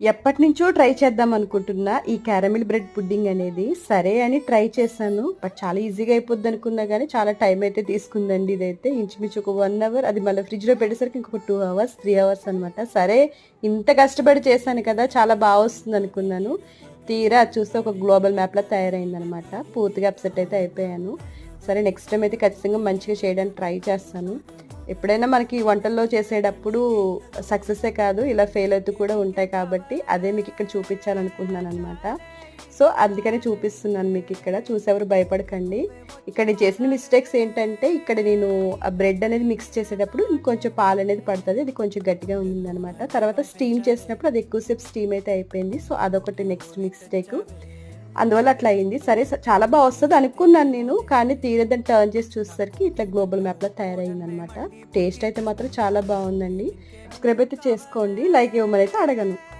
ఎప్పటి నుంచో ట్రై చేద్దాం అనుకుంటున్నా. ఈ క్యారమిల్ బ్రెడ్ పుడ్డింగ్ అనేది సరే అని ట్రై చేశాను. బట్ చాలా ఈజీగా అయిపోద్ది అనుకున్నా కానీ చాలా టైం అయితే తీసుకుందండి ఇదైతే. ఇంచుమించు ఒక వన్ అవర్ అది మళ్ళీ ఫ్రిడ్జ్లో పెట్టేసరికి ఇంకొక టూ అవర్స్ త్రీ అవర్స్ అనమాట సరే ఇంత కష్టపడి చేశాను కదా చాలా బాగా వస్తుంది అనుకున్నాను. తీరా అది చూస్తే ఒక గ్లోబల్ మ్యాప్లా తయారైంది అనమాట పూర్తిగా అప్సెట్ అయితే అయిపోయాను. సరే నెక్స్ట్ టైం అయితే ఖచ్చితంగా మంచిగా చేయడానికి ట్రై చేస్తాను. ఎప్పుడైనా మనకి వంటల్లో చేసేటప్పుడు సక్సెసే కాదు ఇలా ఫెయిల్ అవుతూ కూడా ఉంటాయి కాబట్టి అదే మీకు ఇక్కడ చూపించాలనుకుంటున్నాను అనమాట సో అందుకని చూపిస్తున్నాను మీకు ఇక్కడ. చూసేవారు భయపడకండి. ఇక్కడ చేసిన మిస్టేక్స్ ఏంటంటే ఇక్కడ నేను ఆ బ్రెడ్ అనేది మిక్స్ చేసేటప్పుడు ఇంకొంచెం పాలు అనేది పడుతుంది. అది కొంచెం గట్టిగా ఉందన్నమాట. తర్వాత స్టీమ్ చేసినప్పుడు అది ఎక్కువసేపు స్టీమ్ అయితే అయిపోయింది. సో అదొకటి నెక్స్ట్ మిస్టేక్ అందువల్ల అట్లా అయింది. సరే చాలా బాగా వస్తుంది అనుకున్నాను నేను కానీ తీరేదని టర్న్ చేసి చూసేసరికి ఇట్లా గ్లోబల్ మ్యాప్లో తయారైంది అనమాట టేస్ట్ అయితే మాత్రం చాలా బాగుందండి. సబ్స్క్రైబ్ అయితే చేసుకోండి. లైక్ ఇవ్వమని అయితే అడగను.